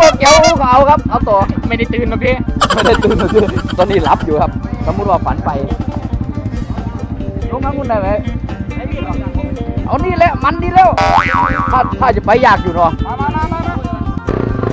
บอกเกี่ยวก็เอาครับ เอาต่อไม่ได้ตื่นหรอกพี่ไม่ได้ตื่นเลยตอนนี้รับอยู่ครับสมมติว่าฝันไปลงมาคุณได้ไหมเอานี่แหละมันดีแล้วถ้าถ้าจะไปยากอยู่เนาะ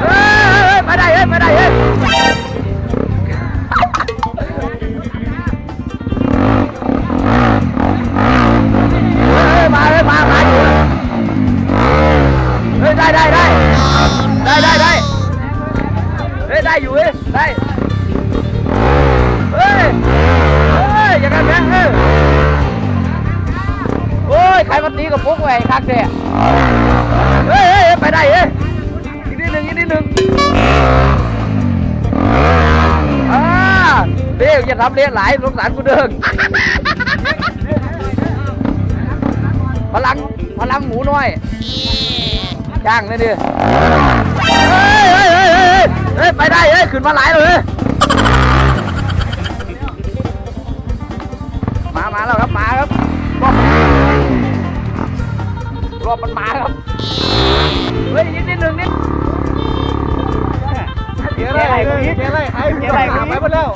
เฮ้ยไปได้เฮ้ยไปได้เฮ้ย ครมาตีกับปุ๊กแหวกคักเด้เฮ้ยเฮ้ยไปได้เฮ้ยอีกนิดหนึ่งอีกนิดหนึ่งอ่าเด็กอย่าทำเลี้ยหลายสงสารกูเดิงพลังพลังหมูน้อยจ้างเลยดิเฮ้ยเฮ้ยเฮ้ยเฮ้ยเฮ้ยไปได้เฮ้ยขึ้นมาหลายเลย รอบมันมาครับ เฮ้ยนิดนิดหนึ่งนิดเจ๊อะไรเจ๊อะไรไอ้เจ๊อะไรไปหมดแล้ว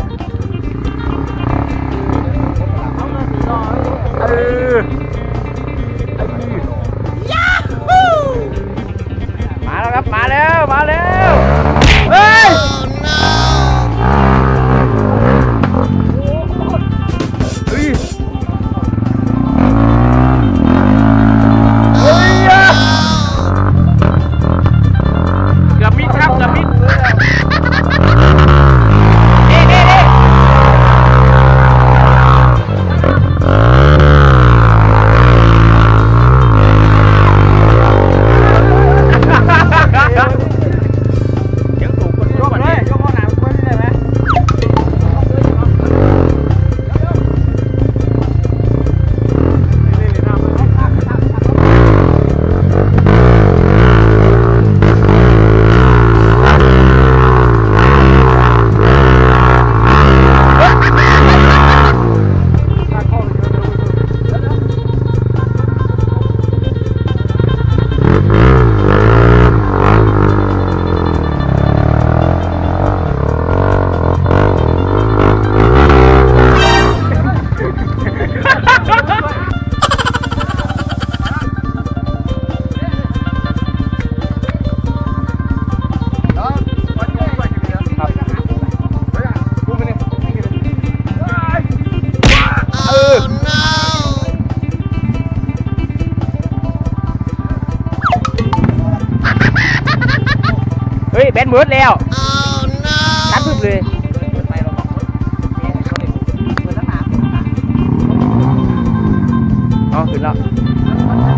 อ๋อขึ้นาะ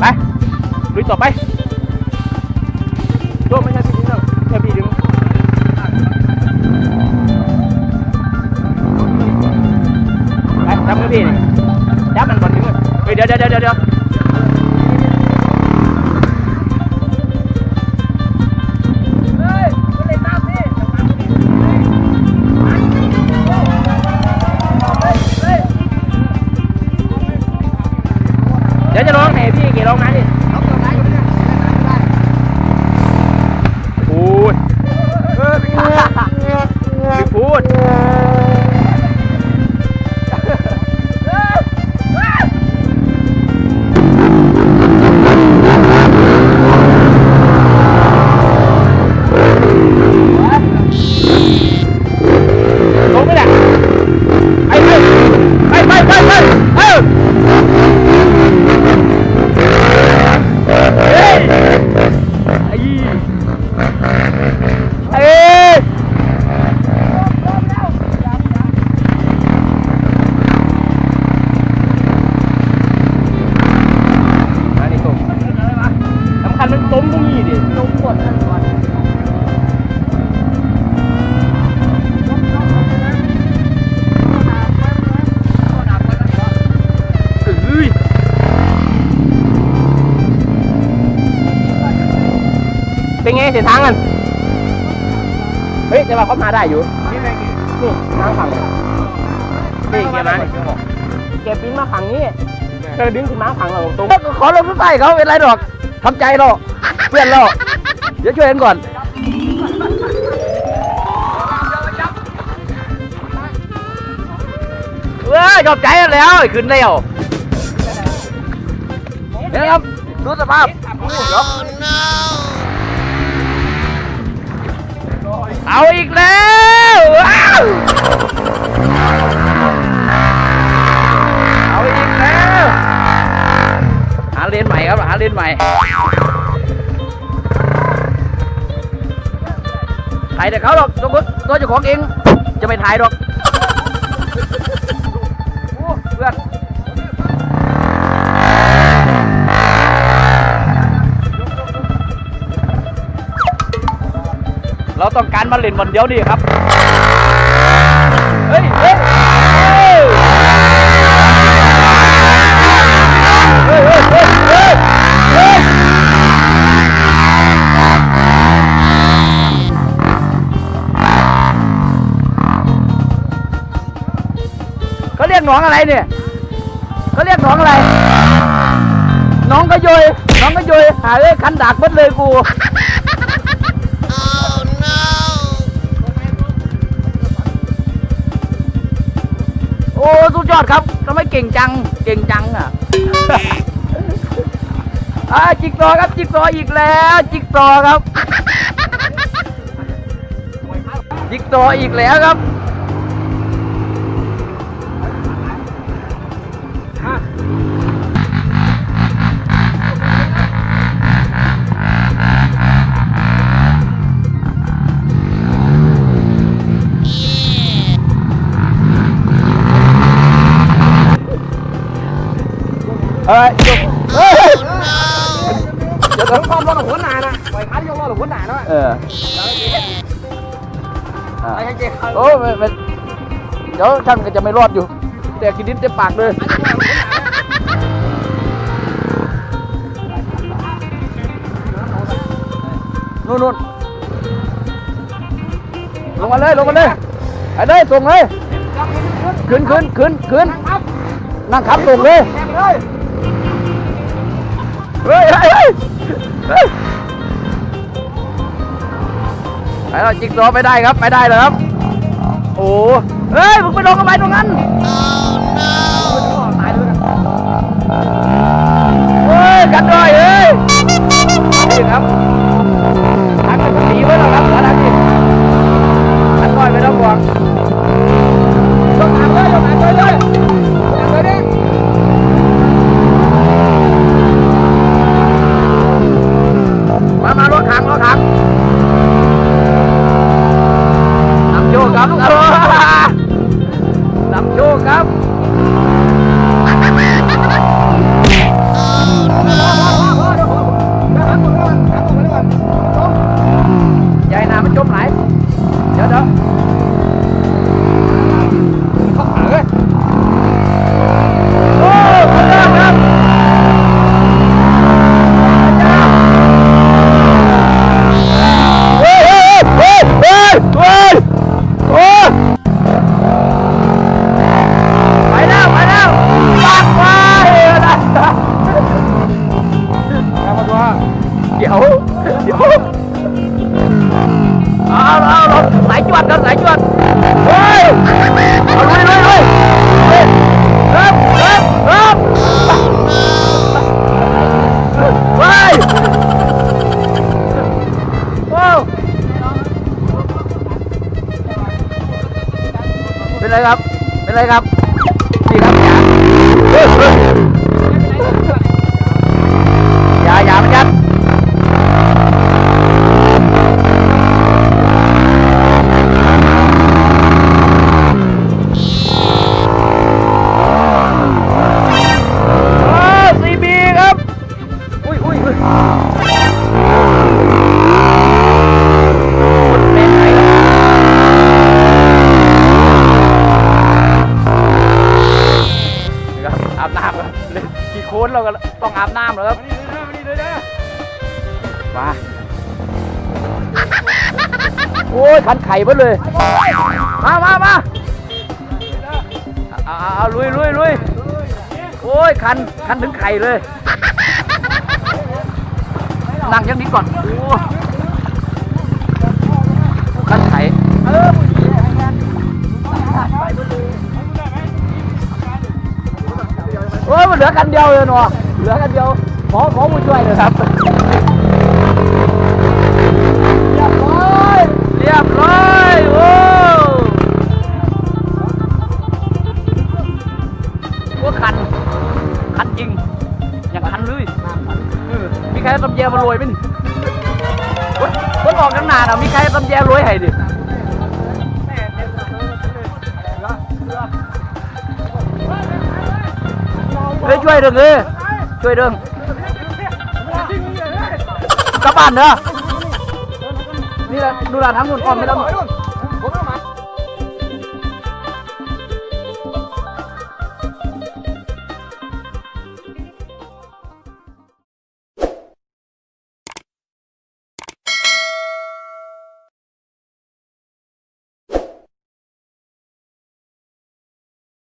ไปลุยต่อไป เป็นไงเส้นทางกันเฮ้ยแต่ว่าเขามาได้อยู่นี่ไงกี่นี่ทางฝั่งเนี่ยนี่แกมาเนี่ยแกปิ้นมาฝั่งนี้เธอดึงขึ้นมาฝั่งเราตรงขอลงทุกใต้เขาเป็นไรดอกทำใจเราเพื่อนเราเดี๋ยวช่วยกันก่อนเว้ยจบใจแล้วขึ้นแล้วเห็นไหมครับดูสภาพดูเดี๋ยว เอาอีกแล้วว้าวเอาอีกแล้ว หาเลนใหม่ครับ หาเลนใหม่ถ่ายแต่เขาหรอกตัวตัวเจ้าของเอง จะไม่ถ่ายหรอกเพื่อน เราต้องการมาเล่นวันเดียวนี่ครับเฮ้ยเฮ้ยเฮ้ยเฮ้ยเฮ้ยเขาเรียกหนองอะไรเนี่ยเขาเรียกหนองอะไร น้องก็โยยน้องก็โยยหาเอ้ยคันดากหมดเลยกู อ้สุดยอดครับทำไมเก่งจัง เก่งจังอะอ่าจิกซอครับจิกซออีกแล้ว จิกซอครับ จิกซออีกแล้วครับ เฮ้ยจบเฮ้ยเดี๋ยวผมความรอดหัวหนานะปล่อยคันยกรอดหัวหนานะเอออะไอ้เจ๊เขาโอ้ไม่ไม่เดี๋ยวช่างก็จะไม่รอดอยู่ แต่กินดินเต็มปากเลยนู่นนู่นลงมาเลยลงมาเลยไปเลยส่งเลยขึ้นขึ้นขึ้นขึ้นครับนั่งขับส่งเลยแข่ง เฮ้ยเฮ้ยเฮ้ยไปแล้วจิกซอว์ไปได้ครับไปได้เลยครับ โอ้เฮ้ยมึงไปลงกันไปตรงนั้น เป็นไรครับ เป็นไรครับพี่ครับอย่าอย่าอย่ามันยัด เราก็ต้องอาบน้ำแล้วครับมานี่เลยนะมานี่เลยนะมาโอ้ยคันไข่เบิดเลย มามามาเอาเอาเอาลุยลุยลุยโอ้ยคันคันถึงไข่เลยนั่งอยังนี้ก่อนโอ้ มันเหลือกันเดียวเลยเนาะเหลือกันเดียวขอขอผู้ช่วยเลยครับ เรียบร้อย เรียบร้อยโอ้ว่าคัน คันจริง อย่างคันเลยมีใครเอาตำแยมาโรยไหมนี่ก็บอกกันนานอะมีใครเอาตำแยโรยให้ดิ เฮ้ยช่วยเด้งเลยช่วยเด้งกลับบ้านเด้อนี่แหละดูแลทั้งหมดออมไปแล้ว